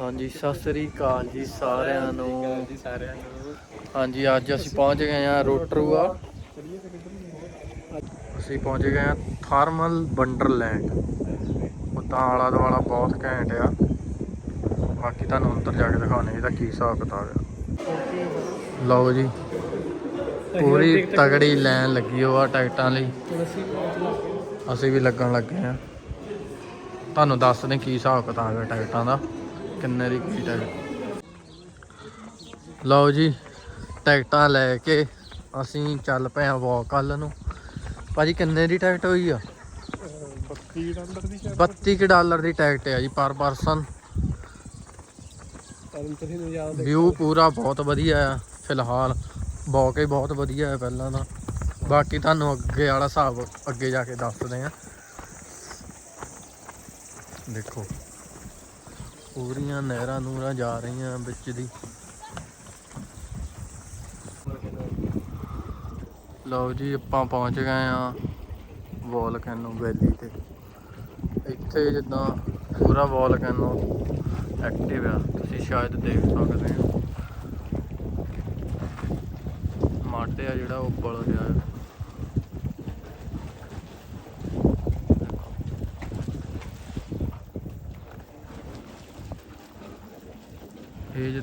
ਹਾਂਜੀ, ਸਤਿ ਸ੍ਰੀ ਅਕਾਲ ਜੀ ਸਾਰਿਆਂ ਨੂੰ। ਜੀ ਸਾਰਿਆਂ ਨੂੰ ਹਾਂਜੀ, ਅੱਜ ਅਸੀਂ ਪਹੁੰਚ ਗਏ ਹਾਂ ਰੋਟਰੂਆ। ਅਸੀਂ ਪਹੁੰਚ ਗਏ ਹਾਂ ਥਰਮਲ ਵੰਡਰਲੈਂਡ। ਉਦਾਂ ਆਲਾ ਦੁਆਲਾ ਬਹੁਤ ਘੈਂਟ ਆ। ਬਾਕੀ ਤੁਹਾਨੂੰ ਅੰਦਰ ਜਾ ਕੇ ਦਿਖਾਉਣੇ ਇਹਦਾ ਕੀ ਹਿਸਾਬ ਕਿਤਾਬ ਆ। ਲਓ ਜੀ, ਪੂਰੀ ਤਗੜੀ ਲਾਈਨ ਲੱਗੀ ਹੋਆ ਟਿਕਟਾਂ ਲਈ। ਅਸੀਂ ਵੀ ਲੱਗਣ ਲੱਗੇ ਆ ਤੁਹਾਨੂੰ ਦੱਸਦੇ ਕੀ ਹਿਸਾਬ ਕਿਤਾਬ ਹੈ ਟਿਕਟਾਂ ਦਾ, ਕਿੰਨੇ ਦੀ ਕੀ ਟਿਕਟ। ਲਓ ਜੀ, ਟਿਕਟਾਂ ਲੈ ਕੇ ਅਸੀਂ ਚੱਲ ਪਏ ਆ ਵਾਕ ਕੱਲ ਨੂੰ। ਭਾਜੀ, ਕਿੰਨੇ ਦੀ ਟਿਕਟ ਹੋਈ ਆ? 32 ਡਾਲਰ ਦੀ 32 ਕੁ ਡਾਲਰ ਦੀ ਟਿਕਟ ਆ ਜੀ ਪਰ ਪਰਸਨ। ਵਿਊ ਪੂਰਾ ਬਹੁਤ ਵਧੀਆ ਆ, ਫਿਲਹਾਲ ਵਾਕ ਹੀ ਬਹੁਤ ਵਧੀਆ ਆ ਪਹਿਲਾਂ ਦਾ। ਬਾਕੀ ਤੁਹਾਨੂੰ ਅੱਗੇ ਵਾਲਾ ਹਿਸਾਬ ਅੱਗੇ ਜਾ ਕੇ ਦੱਸਦੇ ਆ ਦੇਖੋ। ਪੂਰੀਆਂ ਨਹਿਰਾਂ ਨੂਰਾਂ ਜਾ ਰਹੀਆਂ ਵਿੱਚ ਦੀ। ਲਓ ਜੀ, ਆਪਾਂ ਪਹੁੰਚ ਗਏ ਆ ਵੋਲਕੈਨੋ ਵੈਲੀ ਤੇ। ਇੱਥੇ ਜਿੱਦਾਂ ਪੂਰਾ ਵੋਲਕੈਨੋ ਐਕਟਿਵ ਆ। ਤੁਸੀਂ ਸ਼ਾਇਦ ਦੇਖ ਸਕਦੇ ਹੋ। ਮਾਟੇ ਆ ਜਿਹੜਾ, ਉਹ ਬਲ ਰਿਹਾ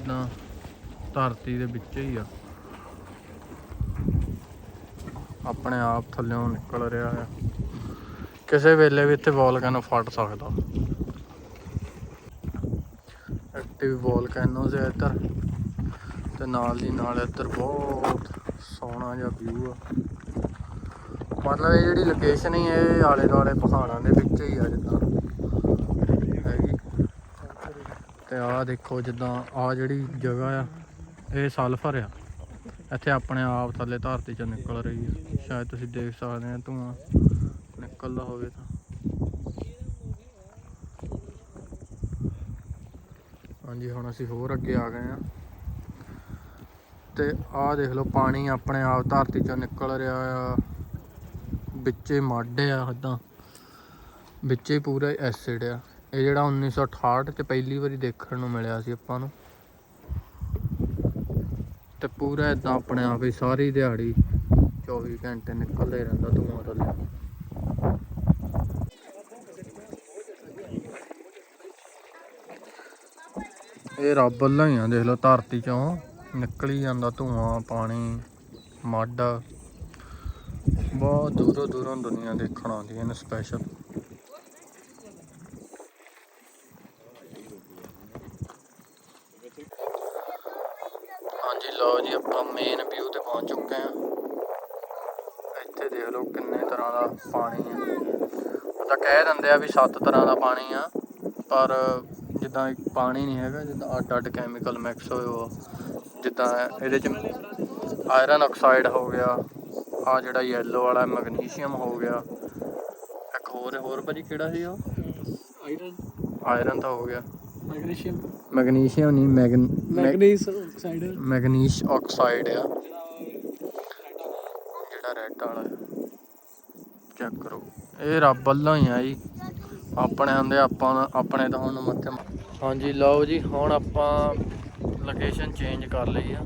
ਹੈ ਧਰਤੀ ਦੇ ਵਿੱਚ ਹੀ ਆ। ਆਪਣੇ ਆਪ ਥੱਲੇੋਂ ਨਿਕਲ ਰਿਹਾ ਆ। ਕਿਸੇ ਵੇਲੇ ਵੀ ਇੱਥੇ ਵੋਲਕੈਨੋ ਫਟ ਸਕਦਾ। ਐਕਟਿਵ ਵੋਲਕੈਨੋਜ਼ ਹੈ ਇੱਧਰ। ਤੇ ਨਾਲ ਦੀ ਨਾਲ ਇੱਧਰ ਬਹੁਤ ਸੋਹਣਾ ਜਿਹਾ ਵਿਊ ਆ। ਮਤਲਬ ਇਹ ਜਿਹੜੀ ਲੋਕੇਸ਼ਨ ਹੀ ਇਹ ਆਲੇ ਦੁਆਲੇ ਪਹਾੜਾਂ ਦੇ ਵਿੱਚ ਹੀ ਆ ਜਿੱਦਾਂ ਹੈਗੀ ਤੇ ਆਹ ਦੇਖੋ ਜਿੱਦਾਂ ਆਹ ਜਿਹੜੀ ਜਗ੍ਹਾ ਆ, ਇਹ ਸਲਫਰ ਆ। ਇੱਥੇ ਆਪਣੇ ਆਪ ਥੱਲੇ ਧਰਤੀ ਚ ਨਿਕਲ ਰਹੀ ਹੈ ਸ਼ਾਇਦ ਤੁਸੀਂ ਦੇਖ ਸਕਦੇ ਆ ਧੂਆਂ ਨਿਕਲਦਾ ਹੋਵੇ ਤਾਂ। ਹਾਂਜੀ, ਹੁਣ ਅਸੀਂ ਹੋਰ ਅੱਗੇ ਆ ਗਏ ਆ। ਤੇ ਆਹ ਦੇਖ ਲਓ ਪਾਣੀ ਆਪਣੇ ਆਪ ਧਰਤੀ ਚੋਂ ਨਿਕਲ ਰਿਹਾ ਆ। ਵਿੱਚੇ ਮੱਡ ਆ ਇਦਾਂ ਵਿੱਚੇ ਪੂਰਾ ਐਸਿਡ ਆ। ਇਹ ਜਿਹੜਾ 1968 ਚ ਪਹਿਲੀ ਵਾਰੀ ਦੇਖਣ ਨੂੰ ਮਿਲਿਆ ਸੀ ਆਪਾਂ ਨੂੰ। ਤੇ ਪੂਰਾ ਇਦਾਂ ਆਪਣੇ ਆਪ ਹੀ ਸਾਰੀ ਦਿਹਾੜੀ 24 ਘੰਟੇ ਨਿਕਲਦਾ ਰਹਿੰਦਾ ਧੂਆਂ ਥੱਲੇ। ਇਹ ਰੱਬ ਵੱਲੋਂ ਹੀ ਆ, ਦੇਖ ਲਓ ਧਰਤੀ ਚੋਂ ਨਿਕਲੀ ਜਾਂਦਾ ਧੂਆਂ, ਪਾਣੀ, ਮੱਡ। ਬਹੁਤ ਦੂਰੋਂ ਦੂਰੋਂ ਦੁਨੀਆ ਦੇਖਣ ਆਉਂਦੀ ਹੈ ਸਪੈਸ਼ਲ ਹਾਂਜੀ ਲਓ ਜੀ ਆਪਾਂ ਮੇਨ ਵਿਊ ਤੇ ਪਹੁੰਚ ਚੁੱਕੇ ਹਾਂ। ਇੱਥੇ ਦੇਖ ਲਓ ਕਿੰਨੇ ਤਰ੍ਹਾਂ ਦਾ ਪਾਣੀ ਹੈ ਉਹ ਤਾਂ ਕਹਿ ਦਿੰਦੇ ਆ ਵੀ ਸੱਤ ਤਰ੍ਹਾਂ ਦਾ ਪਾਣੀ ਆ ਪਰ ਜਿੱਦਾਂ ਪਾਣੀ ਨਹੀਂ ਹੈਗਾ ਜਿੱਦਾਂ ਅੱਡ ਅੱਡ ਕੈਮੀਕਲ ਮਿਕਸ ਹੋਏ ਹੋ ਜਿੱਦਾਂ ਇਹਦੇ ਚ ਆਇਰਨ ਆਕਸਾਈਡ ਹੋ ਗਿਆ ਆ ਜਿਹੜਾ ਯੈਲੋ ਵਾਲਾ ਮੈਗਨੀਸ਼ੀਅਮ ਹੋ ਗਿਆ। ਇੱਕ ਹੋਰ ਹੋਰ ਭਾਜੀ ਕਿਹੜਾ ਸੀ ਉਹ? ਆਇਰਨ ਆਇਰਨ ਤਾਂ ਹੋ ਗਿਆ। ਮੈਗਨੀਸ਼ੀਅਮ ਮੈਗਨੀਸ਼ੀਅਮ ਨਹੀਂ magnesium magnesium oxide magnesium oxide ਆ। ਜਿਹੜਾ ਰੈੱਡ ਵਾਲਾ ਚੈੱਕ ਕਰੋ। ਇਹ ਰੱਬ ਵੱਲੋਂ ਹੀ ਆ ਜੀ। ਆਪਣੇ ਹੁੰਦੇ ਆਪਾਂ ਆਪਣੇ ਤਾਂ ਹੁਣ ਮੱਥੇ ਹਾਂਜੀ ਲਓ ਜੀ ਹੁਣ ਆਪਾਂ ਲੋਕੇਸ਼ਨ ਚੇਂਜ ਕਰ ਲਈ ਆ।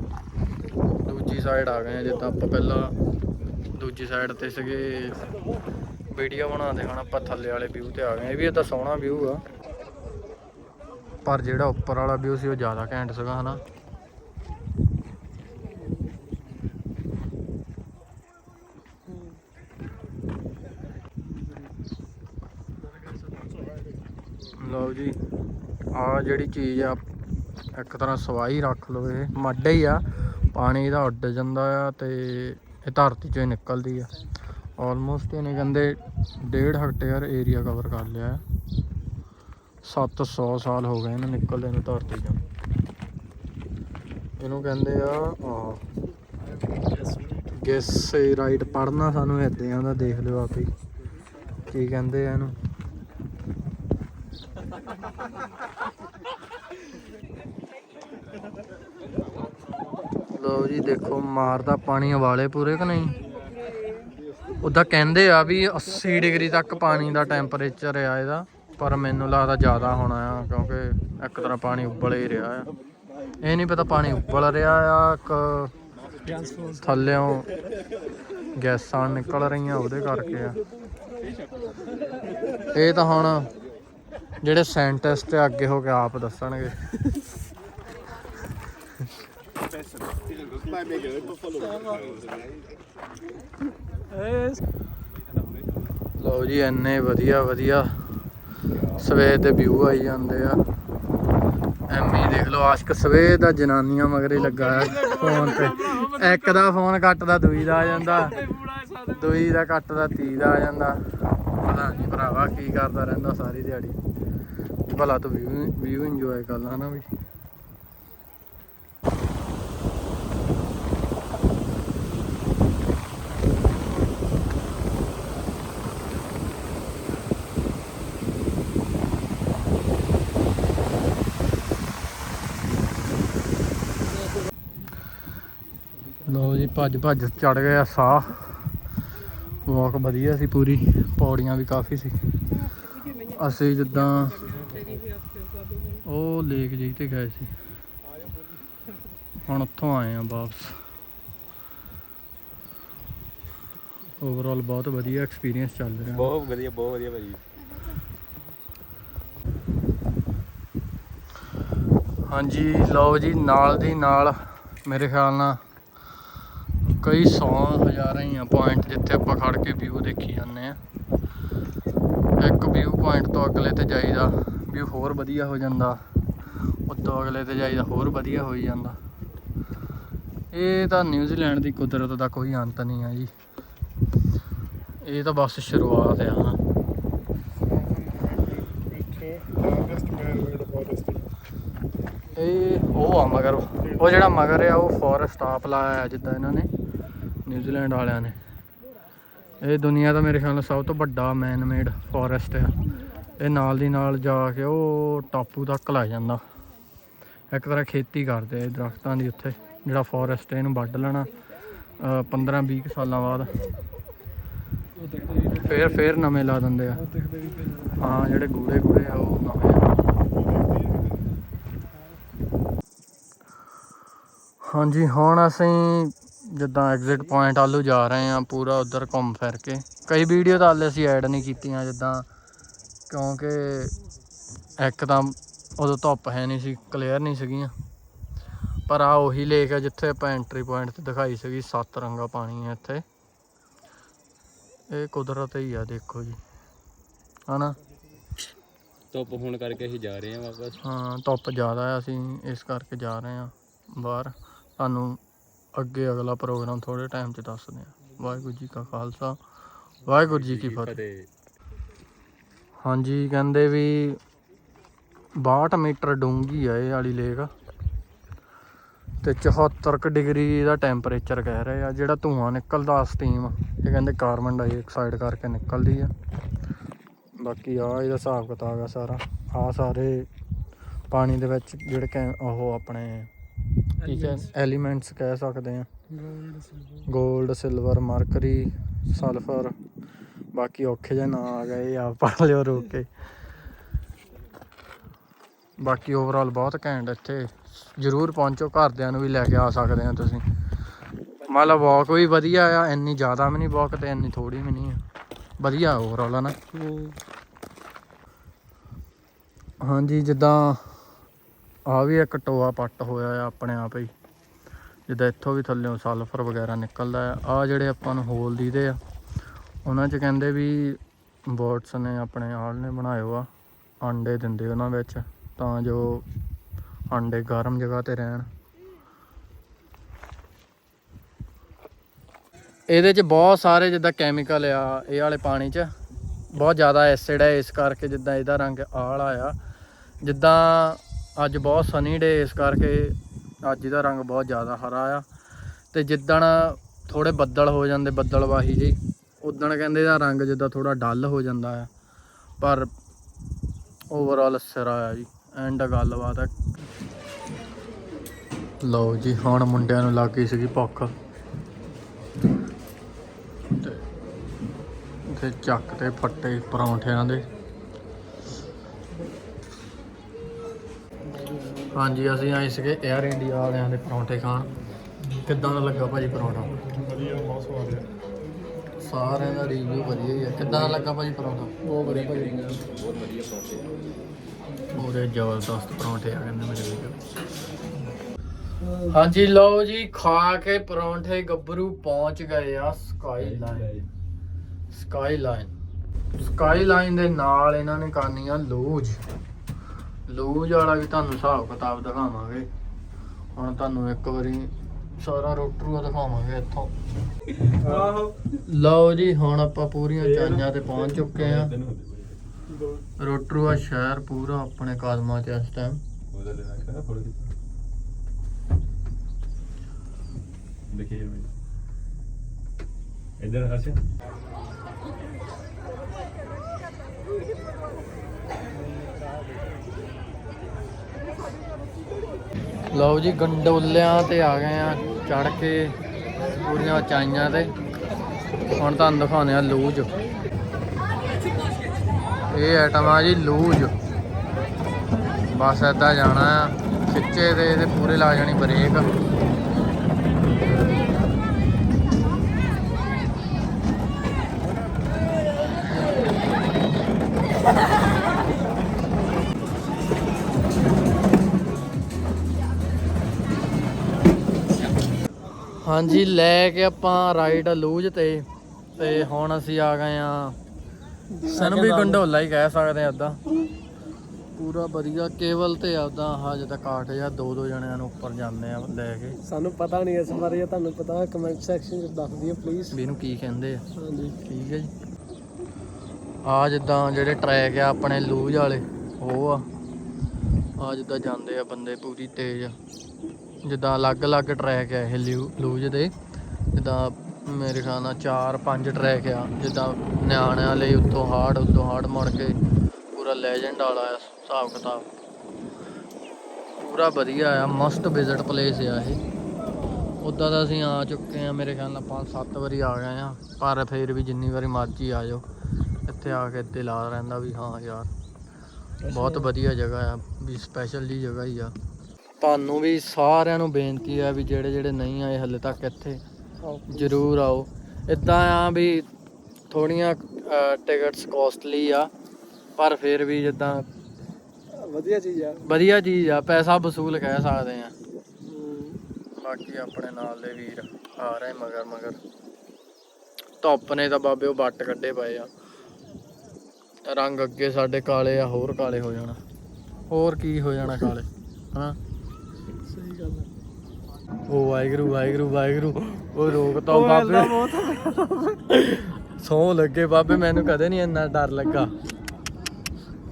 ਦੂਜੀ ਸਾਈਡ ਆ ਗਏ ਆ ਜਿੱਦਾਂ ਆਪਾਂ ਪਹਿਲਾਂ ਦੂਜੀ ਸਾਈਡ ਤੇ ਸੀਗੇ। ਵੀਡੀਓ ਬਣਾਉਂਦੇ ਹੁਣ ਆਪਾਂ ਥੱਲੇ ਵਾਲੇ ਵਿਊ ਤੇ ਆ ਗਏ ਇਹ ਵੀ ਤਾਂ ਸੋਹਣਾ ਵਿਊ ਆ। ਪਰ ਜਿਹੜਾ ਉੱਪਰ ਵਾਲਾ ਵਿਊ ਸੀ, ਉਹ ਜ਼ਿਆਦਾ ਘੈਂਟ ਸੀਗਾ, ਹਨਾ। ਲਓ ਜੀ, ਆ ਜਿਹੜੀ ਚੀਜ਼ ਆ, ਇੱਕ ਤਰ੍ਹਾਂ ਸਵਾਈ ਰੱਖ ਲਓ ਇਹ। ਮੱਡ ਹੀ ਆ, ਪਾਣੀ ਦਾ ਉੱਡ ਜਾਂਦਾ ਆ ਤੇ ਇਹ ਧਰਤੀ ਚੋਂ ਹੀ ਨਿਕਲਦੀ ਆ। ਆਲਮੋਸਟ ਇਹਨੇ ਕਹਿੰਦੇ 1.5 ਹੈਕਟੇਅਰ ਏਰੀਆ ਕਵਰ ਕਰ ਲਿਆ। ਆ 700 ਸਾਲ ਹੋ ਗਏ ਇਹਨੂੰ ਨਿਕਲਦੇ ਨੂੰ ਧਰਤੀ ਚੋਂ। ਇਹਨੂੰ ਕਹਿੰਦੇ ਆ ਗੈਸ ਰਾਈਟ ਪੜਨਾ ਸਾਨੂੰ ਇਦਾਂ ਦਾ ਦੇਖ ਲਿਓ ਆਪ ਕੀ ਕਹਿੰਦੇ ਆ ਇਹਨੂੰ? ਲਓ ਜੀ, ਦੇਖੋ ਮਾਰਦਾ ਪਾਣੀ ਵਾਲੇ ਪੂਰੇ ਕਿ ਨਹੀਂ? ਉਦਾਂ ਕਹਿੰਦੇ ਆ ਵੀ 80 ਡਿਗਰੀ ਤੱਕ ਪਾਣੀ ਦਾ ਟੈਂਪਰੇਚਰ ਆ ਇਹਦਾ। ਪਰ ਮੈਨੂੰ ਲੱਗਦਾ ਜ਼ਿਆਦਾ ਹੋਣਾ ਆ, ਕਿਉਂਕਿ ਇੱਕ ਤਰ੍ਹਾਂ ਪਾਣੀ ਉੱਬਲ ਹੀ ਰਿਹਾ ਆ। ਇਹ ਨਹੀਂ ਪਤਾ ਪਾਣੀ ਉੱਬਲ ਰਿਹਾ ਆ ਇੱਕ ਟ੍ਰਾਂਸਫਰ ਥੱਲਿਓਂ ਗੈਸਾਂ ਨਿਕਲ ਰਹੀਆਂ ਉਹਦੇ ਕਰਕੇ ਆ। ਇਹ ਤਾਂ ਹੁਣ ਜਿਹੜੇ ਸਾਇੰਟਿਸਟ ਆ, ਅੱਗੇ ਹੋ ਕੇ ਆਪ ਦੱਸਣਗੇ। ਲਓ ਜੀ, ਇੰਨੇ ਵਧੀਆ ਵਧੀਆ ਸਵੇਰ ਦੇ ਵਿਊ ਆਈ ਜਾਂਦੇ ਆ। ਐਮੀ ਦੇਖ ਲਓ, ਆਸ਼ਕ ਸਵੇਰ ਦਾ ਜਨਾਨੀਆਂ ਮਗਰੇ ਲੱਗਾ ਹੈ ਫੋਨ ਤੇ। ਇੱਕ ਦਾ ਫੋਨ ਕੱਟਦਾ, ਦੂਈ ਦਾ ਆ ਜਾਂਦਾ। ਦੂਈ ਦਾ ਕੱਟਦਾ ਤੀ ਦਾ ਆ ਜਾਂਦਾ। ਪਤਾ ਨਹੀਂ ਭਰਾਵਾ ਕੀ ਕਰਦਾ ਰਹਿੰਦਾ ਸਾਰੀ ਦਿਹਾੜੀ। ਭਲਾ ਤੂੰ ਵਿਊ ਵਿਊ ਇੰਜੋਏ ਕਰ ਲਾ ਨਾ ਵੀ। ਲੋ ਜੀ ਭੱਜ ਭੱਜ ਚੜ ਗਿਆ ਸਾਹ। ਵਾਕ ਵਧੀਆ ਸੀ ਪੂਰੀ ਪੌੜੀਆਂ ਵੀ ਕਾਫੀ ਸੀ। ਅਸੀਂ ਜਿੱਦਾਂ ਉਹ ਲੇਕ ਜਿਹੀ ਤੇ ਗਏ ਸੀ। ਹੁਣ ਉੱਥੋਂ ਆਏ ਆ ਵਾਪਸ। ਓਵਰਆਲ ਬਹੁਤ ਵਧੀਆ ਐਕਸਪੀਰੀਅੰਸ ਚੱਲ ਰਿਹਾ। ਬਹੁਤ ਵਧੀਆ ਬਹੁਤ ਵਧੀਆ ਭਾਜੀ। ਹਾਂਜੀ ਲਓ ਜੀ ਨਾਲ ਦੀ ਨਾਲ ਮੇਰੇ ਖਿਆਲ ਨਾਲ ਕਈ ਸੌ ਹਜ਼ਾਰਾਂ ਹੀ ਆ ਪੁਆਇੰਟ ਜਿੱਥੇ ਆਪਾਂ ਖੜ ਕੇ ਵਿਊ ਦੇਖੀ ਜਾਂਦੇ ਆ ਇੱਕ ਵਿਊ ਪੁਆਇੰਟ ਤੋਂ ਅਗਲੇ ਤੇ ਜਾਈਦਾ ਵਿਊ ਹੋਰ ਵਧੀਆ ਹੋ ਜਾਂਦਾ। ਉੱਤੋਂ ਅਗਲੇ ਤੇ ਜਾਈਦਾ, ਹੋਰ ਵਧੀਆ ਹੋਈ ਜਾਂਦਾ। ਇਹ ਤਾਂ ਨਿਊਜ਼ੀਲੈਂਡ ਦੀ ਕੁਦਰਤ ਦਾ ਕੋਈ ਅੰਤ ਨਹੀਂ ਆ ਜੀ। ਇਹ ਤਾਂ ਬਸ ਸ਼ੁਰੂਆਤ ਆ। ਹਾਂ ਇਹ ਉਹ ਆ ਮਗਰ, ਉਹ ਜਿਹੜਾ ਮਗਰ ਆ, ਉਹ ਫੋਰੈਸਟ ਆਪ ਲਾਇਆ ਜਿੱਦਾਂ ਇਹਨਾਂ ਨੇ। ਨਿਊਜ਼ੀਲੈਂਡ ਵਾਲਿਆਂ ਨੇ। ਇਹ ਦੁਨੀਆ ਦਾ ਮੇਰੇ ਖਿਆਲ ਨਾਲ ਸਭ ਤੋਂ ਵੱਡਾ ਮੈਨ ਮੇਡ ਫੋਰੈਸਟ ਆ। ਇਹ ਨਾਲ ਦੀ ਨਾਲ ਜਾ ਕੇ ਉਹ ਟਾਪੂ ਤੱਕ ਲੈ ਜਾਂਦਾ। ਇੱਕ ਤਰ੍ਹਾਂ ਖੇਤੀ ਕਰਦੇ ਆ ਇਹ ਦਰਖਤਾਂ ਦੀ ਉੱਥੇ, ਜਿਹੜਾ ਫੋਰੈਸਟ ਇਹਨੂੰ ਵੱਢ ਲੈਣਾ 15 20 ਸਾਲਾਂ ਬਾਅਦ। ਉਹ ਦਿਖਦੇ ਫੇਰ ਫੇਰ ਨਵੇਂ ਲਾ ਦਿੰਦੇ ਆ। ਹਾਂ, ਜਿਹੜੇ ਗੂੜੇ ਗੂੜੇ ਆ, ਉਹ ਨਵੇਂ। ਹਾਂਜੀ, ਹੁਣ ਅਸੀਂ ਜਿੱਦਾਂ ਐਗਜ਼ਿਟ ਪੁਆਇੰਟ ਆਲੂ ਜਾ ਰਹੇ ਆ ਪੂਰਾ ਉਧਰ ਘੁੰਮ ਫਿਰ ਕੇ। ਕਈ ਵੀਡੀਓ ਤਾਂ ਹਾਲੇ ਅਸੀਂ ਐਡ ਨਹੀਂ ਕੀਤੀਆਂ ਜਿੱਦਾਂ ਕਿਉਂਕਿ ਇੱਕ ਤਾਂ ਉਦੋਂ ਧੁੱਪ ਹੈ ਨਹੀਂ ਸੀ ਕਲੀਅਰ ਨਹੀਂ ਸੀਗੀਆਂ। ਪਰ ਆ ਉਹੀ ਲੇਕ ਹੈ ਜਿੱਥੇ ਆਪਾਂ ਐਂਟਰੀ ਪੁਆਇੰਟ ਤੇ ਦਿਖਾਈ ਸੀਗੀ ਸੱਤ ਰੰਗਾ ਪਾਣੀ ਹੈ ਇੱਥੇ। ਇਹ ਕੁਦਰਤ ਹੀ ਆ ਦੇਖੋ ਜੀ। ਹਨਾ? ਧੁੱਪ ਹੋਣ ਕਰਕੇ ਅਸੀਂ ਜਾ ਰਹੇ ਹਾਂ ਵਾਪਸ। ਹਾਂ ਧੁੱਪ ਜ਼ਿਆਦਾ ਹੈ ਅਸੀਂ ਇਸ ਕਰਕੇ ਜਾ ਰਹੇ ਹਾਂ ਬਾਹਰ। ਤੁਹਾਨੂੰ ਅੱਗੇ ਅਗਲਾ ਪ੍ਰੋਗਰਾਮ ਥੋੜੇ ਟਾਈਮ 'ਚ ਦੱਸਦੇ ਹਾਂ। ਵਾਹਿਗੁਰੂ ਜੀ ਕਾ ਖਾਲਸਾ ਵਾਹਿਗੁਰੂ ਜੀ ਕੀ ਫਤਿਹ। ਹਾਂਜੀ ਕਹਿੰਦੇ ਵੀ 62 ਮੀਟਰ ਡੂੰਘੀ ਆ ਇਹ ਵਾਲੀ ਲੇਕ। ਤੇ 74 ਕੁ ਡਿਗਰੀ ਦਾ ਟੈਂਪਰੇਚਰ ਕਹਿ ਰਹੇ ਆ ਜਿਹੜਾ ਧੂਆਂ ਨਿਕਲਦਾ ਸਟੀਮ ਇਹ ਕਹਿੰਦੇ ਕਾਰਬਨ ਡਾਈਆਕਸਾਈਡ ਕਰਕੇ ਨਿਕਲਦੀ ਆ। ਬਾਕੀ ਆ ਇਹਦਾ ਹਿਸਾਬ ਕਿਤਾਬ ਆ ਸਾਰਾ। ਆ ਸਾਰੇ ਪਾਣੀ ਦੇ ਵਿੱਚ ਜਿਹੜੇ ਉਹ ਆਪਣੇ ਕੀ ਕਹਿੰਦੇ ਐਲੀਮੈਂਟਸ ਕਹਿ ਸਕਦੇ ਆ ਗੋਲਡ ਸਿਲਵਰ 골ਡ ਸਿਲਵਰ ਮਰਕਰੀ ਸਲਫਰ ਬਾਕੀ ਔਖੇ ਜਿਹੇ ਨਾਂ ਆ ਗਏ ਆ ਪੜ੍ਹ ਲਿਓ ਰੋਕ ਕੇ। ਬਾਕੀ ਓਵਰਆਲ ਬਹੁਤ ਘੈਂਟ ਇੱਥੇ। ਜਰੂਰ ਪਹੁੰਚੋ ਘਰਦਿਆਂ ਨੂੰ ਵੀ ਲੈ ਕੇ ਆ ਸਕਦੇ ਆ ਤੁਸੀਂ। ਮਤਲਬ ਵਾਕ ਵੀ ਵਧੀਆ ਆ ਇੰਨੀ ਜ਼ਿਆਦਾ ਵੀ ਨਹੀਂ ਵਾਕ ਤੇ ਇੰਨੀ ਥੋੜੀ ਵੀ ਨਹੀਂ ਆ। ਵਧੀਆ ਓਵਰਆਲ ਆ ਨਾ। ਹਾਂਜੀ ਜਿੱਦਾਂ ਆ ਵੀ ਇੱਕ ਟੋਆ ਪੱਟ ਹੋਇਆ ਆ ਆਪਣੇ ਆਪ ਹੀ। ਜਿੱਦਾਂ ਇੱਥੋਂ ਵੀ ਥੱਲੇੋਂ ਸਲਫਰ ਵਗੈਰਾ ਨਿਕਲਦਾ ਆ। ਆ ਜਿਹੜੇ ਆਪਾਂ ਨੂੰ ਹੋਲ ਦੀਦੇ ਆ, ਉਹਨਾਂ 'ਚ ਕਹਿੰਦੇ ਵੀ ਬੋਟਸ ਨੇ ਆਪਣੇ ਆਲ ਨੇ ਬਣਾਇਓ ਆ ਆਂਡੇ ਦਿੰਦੇ ਉਹਨਾਂ ਵਿੱਚ, ਤਾਂ ਜੋ ਆਂਡੇ ਗਰਮ ਜਗ੍ਹਾ ਤੇ ਰਹਿਣ। ਇਹਦੇ 'ਚ ਬਹੁਤ ਸਾਰੇ ਜਿੱਦਾਂ ਕੈਮੀਕਲ ਆ, ਇਹ ਵਾਲੇ ਪਾਣੀ 'ਚ। ਬਹੁਤ ਜ਼ਿਆਦਾ ਐਸਿਡ ਹੈ ਇਸ ਕਰਕੇ ਜਿੱਦਾਂ ਇਹਦਾ ਰੰਗ ਆਲ਼ ਆਇਆ। ਜਿੱਦਾਂ ਅੱਜ ਬਹੁਤ ਸਨੀ ਡੇ ਇਸ ਕਰਕੇ ਅੱਜ ਇਹਦਾ ਰੰਗ ਬਹੁਤ ਜ਼ਿਆਦਾ ਹਰਾ ਆ। ਤੇ ਜਿੱਦਣ ਥੋੜੇ ਬੱਦਲ ਹੋ ਜਾਂਦੇ, ਬੱਦਲਵਾਹੀ ਜੀ ਉਦਣ ਕਹਿੰਦੇ ਇਹਦਾ ਰੰਗ ਜਿੱਦਾਂ ਥੋੜਾ ਡੱਲ ਹੋ ਜਾਂਦਾ ਆ। ਪਰ ਓਵਰਆਲ ਸਿਰਾ ਆ ਜੀ ਐਂਡ ਗੱਲਬਾਤ ਹੈ ਲਓ ਜੀ, ਹੁਣ ਮੁੰਡਿਆਂ ਨੂੰ ਲੱਗ ਗਈ ਸੀਗੀ ਭੁੱਖ। ਤੇ ਚੱਕ ਤੇ ਫੱਟੇ ਪਰੌਂਠਿਆਂ ਦੇ। ਹਾਂਜੀ ਅਸੀਂ ਆਏ ਸੀਗੇ 에ਅਰ ਇੰਡੀਆ ਵਾਲਿਆਂ ਦੇ ਪਰੌਂਠੇ ਖਾਣ। ਕਿੱਦਾਂ ਦਾ ਲੱਗਾ ਭਾਜੀ ਪਰੌਂਠਾ? ਵਧੀਆ ਬਹੁਤ ਸਵਾਦ ਹੈ। ਸਾਰਿਆਂ ਦਾ ਰਿਵਿਊ ਵਧੀਆ ਹੀ ਆ ਕਿੱਦਾਂ ਦਾ ਲੱਗਾ ਭਾਜੀ ਪਰੌਂਠਾ? ਬਹੁਤ ਵਧੀਆ ਭਾਜੀ। ਪੂਰੇ ਜ਼ਬਰਦਸਤ ਪਰੌਂਠੇ ਆ ਕਹਿੰਦੇ ਮੇਰੇ ਵੀਰ। ਹਾਂਜੀ ਲਓ ਜੀ ਖਾ ਕੇ ਪਰੌਂਠੇ ਗੱਭਰੂ ਪਹੁੰਚ ਗਏ ਆ skyline skyline skyline ਦੇ ਨਾਲ ਇਹਨਾਂ ਨੇ ਕਰਨੀ ਆ ਲੂਜ। ਲੂਜ ਵਾਲਾ ਵੀ ਤੁਹਾਨੂੰ ਹਿਸਾਬ ਕਿਤਾਬ ਦਿਖਾਵਾਂਗੇ। ਹੁਣ ਤੁਹਾਨੂੰ ਇੱਕ ਵਾਰੀ ਸਾਰਾ ਰੋਟਰੂ ਦਿਖਾਵਾਂਗੇ ਇੱਥੋਂ। ਆਹੋ। ਲਓ ਜੀ ਹੁਣ ਆਪਾਂ ਪੂਰੀਆਂ ਚਾਈਆਂ ਤੇ ਪਹੁੰਚ ਚੁੱਕੇ ਆ। ਰੋਟਰੂ ਆ ਸ਼ਹਿਰ ਪੂਰਾ ਆਪਣੇ ਕਦਮਾਂ 'ਚ ਇਸ ਟਾਈਮ ਦੇਖੀਏ ਇਧਰ ਹਰਸ਼ ਲਓ ਜੀ, ਗੰਡੋਲਿਆਂ ਤੇ ਆ ਗਏ ਆ ਚੜ ਕੇ ਪੂਰੀਆਂ ਉਚਾਈਆਂ ਤੇ। ਹੁਣ ਤੁਹਾਨੂੰ ਦਿਖਾਉਂਦੇ ਆ ਲੂਜ। ਇਹ ਆਈਟਮ ਆ ਜੀ ਲੂਜ। ਬਸ ਏਦਾਂ ਜਾਣਾ ਆ। ਖਿੱਚੇ ਤੇ ਇਹਦੇ ਪੂਰੇ ਲਾ ਜਾਣੀ ਬ੍ਰੇਕ ਹਾਂਜੀ ਲੈ ਕੇ ਆਪਾਂ ਰਾਈਡ ਲੂਜ ਤੇ ਤੇ ਹੁਣ ਅਸੀਂ ਆ ਗਏ ਆ ਸਾਨੂੰ ਵੀ ਗੰਡੋਲਾ ਹੀ ਕਹਿ ਸਕਦੇ ਆ ਏਦਾਂ। ਪੂਰਾ ਵਧੀਆ ਕੇਵਲ ਤੇ ਆਦਾ ਆਹ ਜਿੱਦਾਂ ਕਾਟ ਜਾਂ ਦੋ ਦੋ ਜਣਿਆਂ ਨੂੰ ਉੱਪਰ ਜਾਂਦੇ ਆ ਲੈ ਕੇ। ਸਾਨੂੰ ਪਤਾ ਨਹੀਂ ਇਸ ਬਾਰੇ ਤੁਹਾਨੂੰ ਪਤਾ ਕਮੈਂਟ ਸੈਕਸ਼ਨ ਵਿੱਚ ਦੱਸ ਦਿਓ ਪਲੀਜ਼ ਵੀ ਇਹਨੂੰ ਕੀ ਕਹਿੰਦੇ ਆ। ਹਾਂਜੀ। ਠੀਕ ਹੈ ਜੀ। ਆ ਜਿੱਦਾਂ ਜਿਹੜੇ ਟਰੈਕ ਆ ਆਪਣੇ ਲੂਜ ਵਾਲੇ ਉਹ ਆ। ਆ ਜਿੱਦਾਂ ਜਾਂਦੇ ਆ ਬੰਦੇ ਪੂਰੀ ਤੇਜ਼। ਜਿੱਦਾਂ ਅਲੱਗ-ਅਲੱਗ ਟਰੈਕ ਆ ਇਹ ਲੂਜ ਦੇ। ਜਿੱਦਾਂ ਮੇਰੇ ਖਿਆਲ ਨਾਲ 4-5 ਟਰੈਕ ਆ। ਜਿੱਦਾਂ ਨਿਆਣਿਆਂ ਲਈ ਉੱਤੋਂ ਹਾਰਡ ਉੱਤੋਂ ਹਾਰਡ ਮੁੜ ਕੇ ਪੂਰਾ ਲੈਜੈਂਡ ਵਾਲਾ ਆ ਹਿਸਾਬ ਕਿਤਾਬ। ਪੂਰਾ ਵਧੀਆ ਆ ਮਸਟ ਵਿਜ਼ਿਟ ਪਲੇਸ ਆ ਇਹ। ਉਦਾਂ ਤਾਂ ਅਸੀਂ ਆ ਚੁੱਕੇ ਆ ਮੇਰੇ ਖਿਆਲ ਨਾਲ ਪੰਜ ਸੱਤ ਵਾਰੀ ਆ ਗਏ ਆ। ਪਰ ਫੇਰ ਵੀ ਜਿੰਨੀ ਵਾਰੀ ਮਰਜ਼ੀ ਆ ਜਾਓ ਇੱਥੇ ਆ ਕੇ ਦਿਲ ਰਹਿੰਦਾ ਵੀ ਹਾਂ ਯਾਰ। ਬਹੁਤ ਵਧੀਆ ਜਗ੍ਹਾ ਆ ਵੀ ਸਪੈਸ਼ਲ ਜੀ ਜਗ੍ਹਾ ਹੀ ਆ। ਤੁਹਾਨੂੰ ਵੀ ਸਾਰਿਆਂ ਨੂੰ ਬੇਨਤੀ ਆ ਵੀ ਜਿਹੜੇ ਜਿਹੜੇ ਨਹੀਂ ਆਏ ਹਲੇ ਤੱਕ ਇੱਥੇ ਜ਼ਰੂਰ ਆਓ। ਇਦਾਂ ਆ ਵੀ ਥੋੜੀਆਂ ਟਿਕਟਸ ਕੋਸਟਲੀ ਆ ਪਰ ਫਿਰ ਵੀ ਜਿੱਦਾਂ ਵਧੀਆ ਚੀਜ਼ ਆ। ਵਧੀਆ ਚੀਜ਼ ਆ ਪੈਸਾ ਵਸੂਲ ਕਹਿ ਸਕਦੇ ਆ। ਬਾਕੀ ਆਪਣੇ ਨਾਲ ਦੇ ਵੀਰ ਆ ਰਹੇ ਮਗਰ ਮਗਰ। ਧੁੱਪ ਨੇ ਤਾਂ ਬਾਬੇ ਉਹ ਵੱਟ ਕੱਢੇ ਪਏ ਆ। ਰੰਗ ਅੱਗੇ ਸਾਡੇ ਕਾਲੇ ਆ ਹੋਰ ਕਾਲੇ ਹੋ ਜਾਣਾ। ਹੋਰ ਕੀ ਹੋ ਜਾਣਾ ਕਾਲੇ ਹਾਂ ਗੱਲ ਹੈ ਉਹ ਵਾਹਿਗੁਰੂ ਵਾਹਿਗੁਰੂ ਵਾਹਿਗੁਰੂ। ਉਹ ਰੋਕ ਤਾ ਬਾਬੇ। ਸੌ ਲੱਗੇ ਬਾਬੇ ਮੈਨੂੰ ਕਦੇ ਨਹੀਂ ਇੰਨਾ ਡਰ ਲੱਗਾ।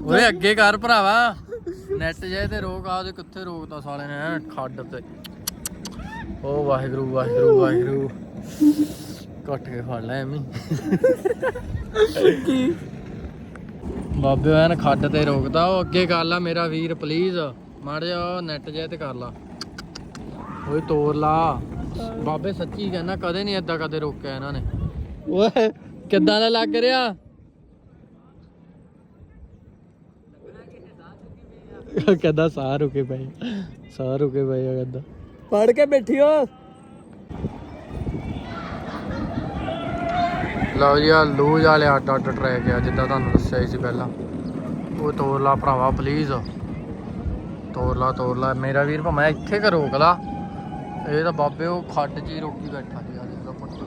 ਓਏ ਅੱਗੇ ਕਰ ਭਰਾਵਾ। ਨੈਟ ਜੇ ਤੇ ਰੋਕ ਆ ਉਹਦੇ ਕਿੱਥੇ ਰੋਕਤਾ ਸਾਲੇ ਨੇ ਖੱਡ ਤੇ। ਉਹ ਵਾਹਿਗੁਰੂ ਵਾਹਿਗੁਰੂ ਵਾਹਿਗੁਰੂ। ਕੱਟ ਕੇ ਫੜ ਲੈ ਐਵੇਂ। ਕੀ? ਬਾਬੇ ਐਨ ਖੱਡ ਤੇ ਰੋਕਦਾ ਉਹ ਅੱਗੇ ਕਰ ਲਾ ਮੇਰਾ ਵੀਰ ਪਲੀਜ਼ ਮੜ ਜਾ ਨੈਟ ਜੇ ਤੇ ਕਰ ਲਾ। ਓਏ ਤੋਰ ਲਾ। ਬਾਬੇ ਸੱਚੀ ਕਹਿੰਦਾ ਕਦੇ ਨਹੀਂ ਏਦਾਂ ਕਦੇ ਰੋਕਿਆ ਇਹਨਾਂ ਨੇ। ਓਏ। ਕਿੱਦਾਂ ਦਾ ਲੱਗ ਰਿਹਾ? ਕਹਿੰਦਾ ਸਾਹ ਰੁਕੇ ਪਏ ਸਾਹ ਰੁਕੇ ਪਏ ਆ ਕਹਿੰਦਾ। ਪੜ ਕੇ ਬੈਠਿਓ। ਲਓ ਜੀ ਆ ਲੂਜ ਵਾਲੇ ਅੱਡ ਅੱਡ ਟਰੈਕ ਆ ਜਿੱਦਾਂ ਤੁਹਾਨੂੰ ਦੱਸਿਆ ਸੀ ਪਹਿਲਾਂ। ਉਹ ਤੋਰ ਲਾ ਭਰਾਵਾ ਪਲੀਜ਼ ਤੋਰ ਲਾ ਤੋਰ ਲਾ। ਮੇਰਾ ਵੀਰ ਭਾਵੇਂ ਇੱਥੇ ਕਿ ਰੋਕ ਲਾ। ਇਹ ਤਾਂ ਬਾਬੇ ਉਹ ਖੱਡ 'ਚ ਹੀ ਰੋਕੀ ਬੈਠਾ ਸੀ ਆ ਦੇਖ ਲਓ ਪੱਟੀ।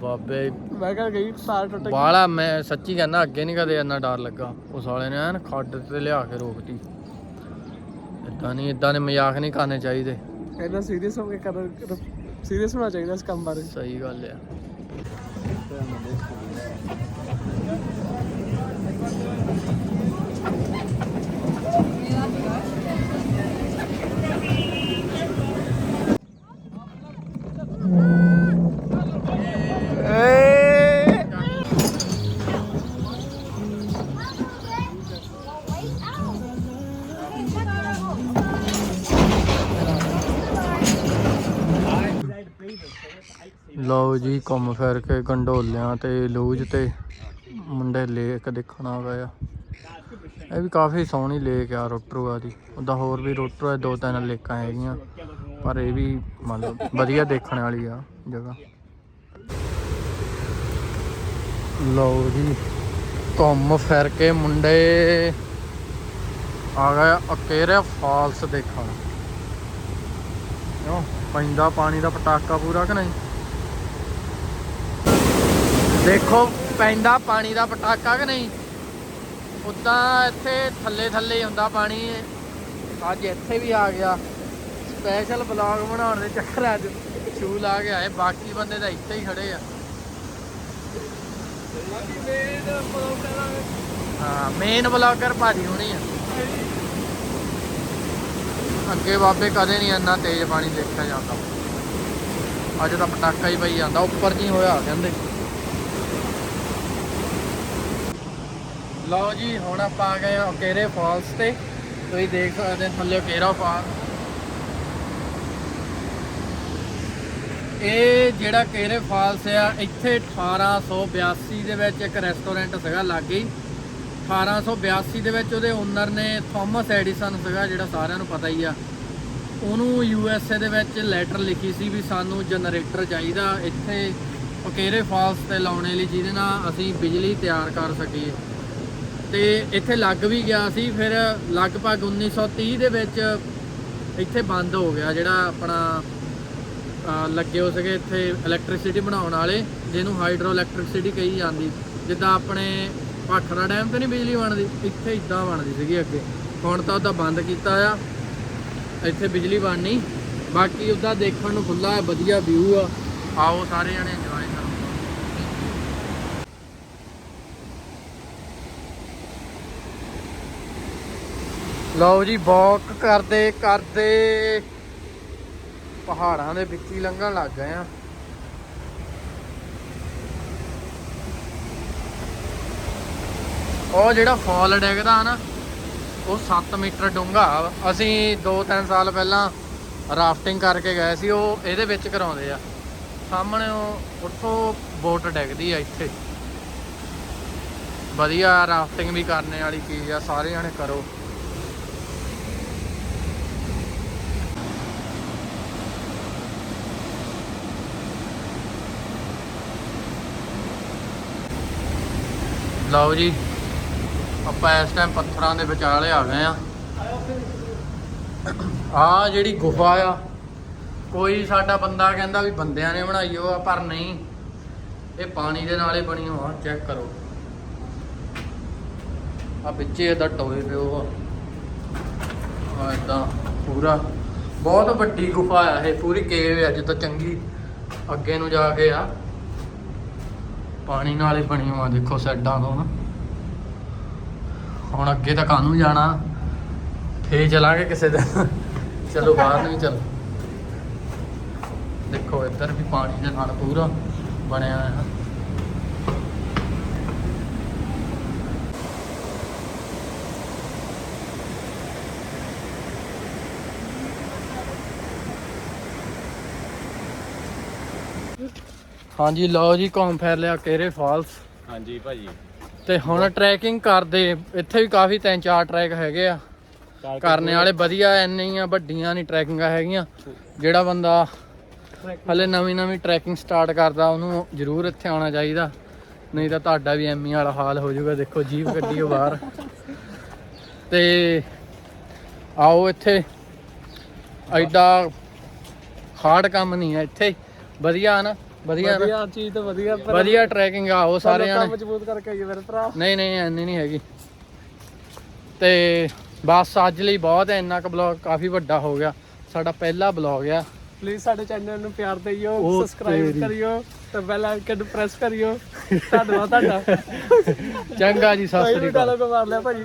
ਬਾਬੇ। ਮੈਂ ਕਹਾਂ ਗਈ ਤਾਰ ਟੁੱਟ ਗਈ। ਬਾਲਾ ਮੈਂ ਸੱਚੀ ਕਹਿੰਦਾ ਅੱਗੇ ਨਹੀਂ ਕਦੇ ਇੰਨਾ ਡਰ ਲੱਗਾ। ਉਹ ਸਾਲੇ ਨੇ ਐਨ ਖੱਡ ਤੇ ਲਿਆ ਕੇ ਰੋਕਤੀ। ਇਦਾਂ ਨਹੀਂ ਇਦਾਂ ਦੇ ਮਜ਼ਾਕ ਨਹੀਂ ਕਰਨੇ ਚਾਹੀਦੇ। ਇਹਨਾਂ ਸੀਰੀਅਸ ਹੋ ਕੇ ਕਰ ਸੀਰੀਅਸ ਹੋਣਾ ਚਾਹੀਦਾ ਇਸ ਕੰਮ ਬਾਰੇ। ਸਹੀ ਗੱਲ ਆ। ਲਓ ਜੀ, ਘੁੰਮ ਫਿਰ ਕੇ ਗੰਡੋਲਿਆਂ ਤੇ, ਲੂਜ ਤੇ ਮੁੰਡੇ ਲੇਕ ਦੇਖਣ ਆ ਗਏ ਆ ਇਹ ਵੀ ਕਾਫੀ ਸੋਹਣੀ ਲੇਕ ਆ, ਰੋਟਰੂਆ ਦੀ। ਉਹਦਾ ਹੋਰ ਵੀ ਰੋਟਰੂਆ ਦੋ ਤਿੰਨ ਲੇਕਾਂ ਹੈਗੀਆਂ, ਪਰ ਇਹ ਵੀ ਮਤਲਬ ਵਧੀਆ ਦੇਖਣ ਵਾਲੀ ਆ ਜਗ੍ਹਾ। ਲਓ ਜੀ, ਘੁੰਮ ਫਿਰ ਕੇ ਮੁੰਡੇ ਆ ਗਏ ਅਕੇਰੇ ਫਾਲਸ ਦੇਖਣ। ਕਿਉਂ? ਪੈਂਦਾ ਪਾਣੀ ਦਾ ਪਟਾਕਾ ਪੂਰਾ ਕਿ ਨਹੀਂ? ਦੇਖੋ, ਪੈਂਦਾ ਪਾਣੀ ਦਾ ਪਟਾਕਾ ਕਿ ਨਹੀਂ? ਉਦਾਂ ਇੱਥੇ ਥੱਲੇ ਥੱਲੇ ਹੀ ਹੁੰਦਾ ਪਾਣੀ। ਅੱਜ ਇੱਥੇ ਵੀ ਆ ਗਿਆ। ਸਪੈਸ਼ਲ ਬਲੌਗ ਬਣਾਉਣ ਦੇ ਚੱਕਰ ਅੱਜ। ਸ਼ੂ ਲਾ ਕੇ ਆਏ। ਬਾਕੀ ਬੰਦੇ ਤਾਂ ਇੱਥੇ ਹੀ ਖੜੇ ਆ। ਹਾਂ ਮੇਨ ਬਲੌਗਰ ਭਾਜੀ ਹੋਣੀ ਆ। ਅੱਗੇ ਬਾਬੇ ਕਦੇ ਨਹੀਂ ਇੰਨਾ ਤੇਜ਼ ਪਾਣੀ ਦੇਖਿਆ ਜਾਂਦਾ। ਅੱਜ ਤਾਂ ਪਟਾਕਾ ਹੀ ਪਈ ਜਾਂਦਾ। ਉੱਪਰ ਨਹੀਂ ਹੋਇਆ, ਕਹਿੰਦੇ। ਲਓ ਜੀ, ਹੁਣ ਆਪਾਂ ਆ ਗਏ ਆ ਓਕੇਰੇ ਫਾਲਸ ਤੇ। ਤੁਸੀਂ ਦੇਖ ਸਕਦੇ ਹੋ ਥੱਲੇ ਕੇਰਾ ਫਾਲ। ਇਹ ਜਿਹੜਾ ਕੇਰੇ ਫਾਲਸ ਆ, ਇੱਥੇ 1882 ਦੇ ਵਿੱਚ ਇੱਕ ਰੈਸਟੋਰੈਂਟ ਸੀਗਾ ਲਾਗੇ। ਹੀ 1882 ਦੇ ਵਿੱਚ ਉਹਦੇ ਓਨਰ ਨੇ ਥਾਮਸ ਐਡੀਸਨ ਸੀਗਾ, ਜਿਹੜਾ ਸਾਰਿਆਂ ਨੂੰ ਪਤਾ ਹੀ ਆ। ਉਹਨੂੰ ਯੂ ਐਸ ਏ ਦੇ ਵਿੱਚ ਲੈਟਰ ਲਿਖੀ ਸੀ ਵੀ ਸਾਨੂੰ ਜਨਰੇਟਰ ਚਾਹੀਦਾ ਇੱਥੇ ਓਕੇਰੇ ਫਾਲਸ ਤੇ ਲਾਉਣੇ ਲਈ, ਜਿਹਦੇ ਨਾਲ ਅਸੀਂ ਬਿਜਲੀ ਤਿਆਰ ਕਰ ਸਕੀਏ। ਤੇ ਇੱਥੇ ਲੱਗ ਵੀ ਗਿਆ ਸੀ, ਫਿਰ ਲਗਭਗ 1930 ਦੇ ਵਿੱਚ ਇੱਥੇ ਬੰਦ ਹੋ ਗਿਆ ਜਿਹੜਾ ਆਪਣਾ ਲੱਗੇ ਹੋ ਸਕੇ ਇੱਥੇ ਇਲੈਕਟ੍ਰਿਸਿਟੀ ਬਣਾਉਣ ਵਾਲੇ, ਜਿਹਨੂੰ ਹਾਈਡਰੋ ਇਲੈਕਟ੍ਰਿਸਿਟੀ ਕਹੀ ਜਾਂਦੀ। ਜਿੱਦਾਂ ਆਪਣੇ ਭਾਖੜਾ ਡੈਮ ਤੇ ਨਹੀਂ ਬਿਜਲੀ ਬਣਦੀ, ਇੱਥੇ ਇਦਾਂ ਬਣਦੀ ਸੀਗੀ ਅੱਗੇ। ਹੁਣ ਤਾਂ ਉਹਦਾ ਬੰਦ ਕੀਤਾ ਆ, ਇੱਥੇ ਬਿਜਲੀ ਬਣਨੀ। ਬਾਕੀ ਉਹਦਾ ਦੇਖਣ ਨੂੰ ਖੁੱਲਾ ਹੈ, ਵਧੀਆ ਵਿਊ ਆ। ਆਓ ਸਾਰੇ ਜਣੇ ਇੰਜੋਏ ਕਰੋ ਲਓ ਜੀ ਵਾਕ ਕਰਦੇ ਕਰਦੇ ਪਹਾੜਾਂ ਦੇ ਵਿੱਚ ਹੀ ਲੰਘਣ ਲੱਗ ਗਏ ਆ। ਉਹ ਜਿਹੜਾ ਫਾਲ ਡਿੱਗਦਾ ਨਾ, ਉਹ 7 ਮੀਟਰ ਡੂੰਘਾ ਅਸੀਂ 2-3 ਸਾਲ ਪਹਿਲਾਂ ਰਾਫਟਿੰਗ ਕਰਕੇ ਗਏ ਸੀ, ਉਹ ਇਹਦੇ ਵਿੱਚ ਕਰਾਉਂਦੇ ਆ। ਸਾਹਮਣੇ ਉਹ ਉੱਥੋਂ ਬੋਟ ਡਿੱਗਦੀ ਆ ਇੱਥੇ। ਵਧੀਆ ਰਾਫਟਿੰਗ ਵੀ ਕਰਨੇ ਵਾਲੀ ਚੀਜ਼ ਆ ਸਾਰੇ ਜਣੇ ਕਰੋ। ਲਓ ਜੀ, ਆਪਾਂ ਇਸ ਟਾਈਮ ਪੱਥਰਾਂ ਦੇ ਵਿਚਾਲੇ ਆ ਗਏ ਆ ਆ ਜਿਹੜੀ ਗੁਫਾ ਆ, ਕੋਈ ਸਾਡਾ ਬੰਦਾ ਕਹਿੰਦਾ ਵੀ ਬੰਦਿਆਂ ਨੇ ਬਣਾਈ ਉਹ ਆ, ਪਰ ਨਹੀਂ, ਇਹ ਪਾਣੀ ਦੇ ਨਾਲੇ ਬਣੀ ਹੋਆ ਚੈੱਕ ਕਰੋ। ਆ ਵਿੱਚੇ ਇਹਦਾ ਟੋਏ ਪਿਓ ਆ। ਆ ਇਦਾਂ ਪੂਰਾ, ਬਹੁਤ ਵੱਡੀ ਗੁਫਾ ਆ ਇਹ, ਪੂਰੀ ਕੇਵ ਆ, ਜਿੱਦਾਂ ਚੰਗੀ ਅੱਗੇ ਨੂੰ ਜਾ ਕੇ ਆ। ਪਾਣੀ ਨਾਲ ਹੀ ਬਣੀ ਹੋਆ ਦੇਖੋ ਸਾਈਡਾਂ ਤੋਂ। ਨਾ ਹੁਣ ਅੱਗੇ ਤਾਂ ਕਾਹਨੂੰ ਜਾਣਾ? ਫੇਰ ਚਲਾਂਗੇ ਕਿਸੇ ਦਿਨ। ਚਲੋ, ਬਾਹਰ ਨੂੰ ਚੱਲ। ਦੇਖੋ, ਇੱਧਰ ਵੀ ਪਾਣੀ ਦੇ ਨਾਲ ਪੂਰਾ ਬਣਿਆ ਹੋਇਆ। ਹਾਂਜੀ ਲਓ ਜੀ ਘੁੰਮ ਫਿਰ ਲਿਆ ਕੇਰੇ ਫਾਲਸ। ਹਾਂਜੀ ਭਾਜੀ। ਤੇ ਹੁਣ ਟਰੈਕਿੰਗ ਕਰਦੇ ਇੱਥੇ ਵੀ ਕਾਫੀ ਤਿੰਨ ਚਾਰ ਟਰੈਕ ਹੈਗੇ ਆ। ਕਰਨੇ ਵਾਲੇ ਵਧੀਆ ਇੰਨੀਆਂ ਵੱਡੀਆਂ ਨਹੀਂ ਟਰੈਕਿੰਗਾਂ ਹੈਗੀਆਂ। ਜਿਹੜਾ ਬੰਦਾ ਹਲੇ ਨਵੀਂ ਨਵੀਂ ਟਰੈਕਿੰਗ ਸਟਾਰਟ ਕਰਦਾ ਉਹਨੂੰ ਜ਼ਰੂਰ ਇੱਥੇ ਆਉਣਾ ਚਾਹੀਦਾ। ਨਹੀਂ ਤਾਂ ਤੁਹਾਡਾ ਵੀ ਐਮੀ ਵਾਲਾ ਹਾਲ ਹੋ ਜਾਊਗਾ ਦੇਖੋ ਜੀਪ ਗੱਡੀ ਬਾਹਰ। ਤੇ ਆਓ ਇੱਥੇ। ਐਡਾ ਹਾਰਡ ਕੰਮ ਨਹੀਂ ਹੈ ਇੱਥੇ। ਵਧੀਆ ਨਾ। ਵਧੀਆ ਨਾ। ਵਧੀਆ ਚੀਜ਼ ਤਾਂ ਵਧੀਆ ਪਰ ਵਧੀਆ ਟਰੈਕਿੰਗ ਆਓ ਸਾਰਿਆਂ ਲੋਕਾਂ ਨੇ। ਮਜ਼ਬੂਤ ਕਰਕੇ ਆਈਏ ਮੇਰੇ ਭਰਾ। ਨਹੀਂ ਨਹੀਂ ਐਨੀ ਨਹੀਂ ਹੈਗੀ। ਤੇ ਬਸ ਅੱਜ ਲਈ ਬਹੁਤ ਹੈ ਇੰਨਾ ਕੁ ਬਲੌਗ ਕਾਫੀ ਵੱਡਾ ਹੋ ਗਿਆ। ਸਾਡਾ ਪਹਿਲਾ ਬਲੌਗ ਆ। ਪਲੀਜ਼ ਸਾਡੇ ਚੈਨਲ ਨੂੰ ਪਿਆਰ ਦਿਓ ਉਹ ਸਬਸਕ੍ਰਾਈਬ ਤੇਰੀ। ਕਰਿਓ ਤੇ ਬੈਲ ਆਈਕਨ ਪ੍ਰੈਸ ਕਰਿਓ। ਧੰਨਵਾਦ ਤੁਹਾਡਾ। ਚੰਗਾ ਜੀ ਸਤਿ ਭਾਈ ਸ੍ਰੀ ਅਕਾਲ। ਡਾਲਰ ਮਾਰ ਲਿਆ ਭਾਜੀ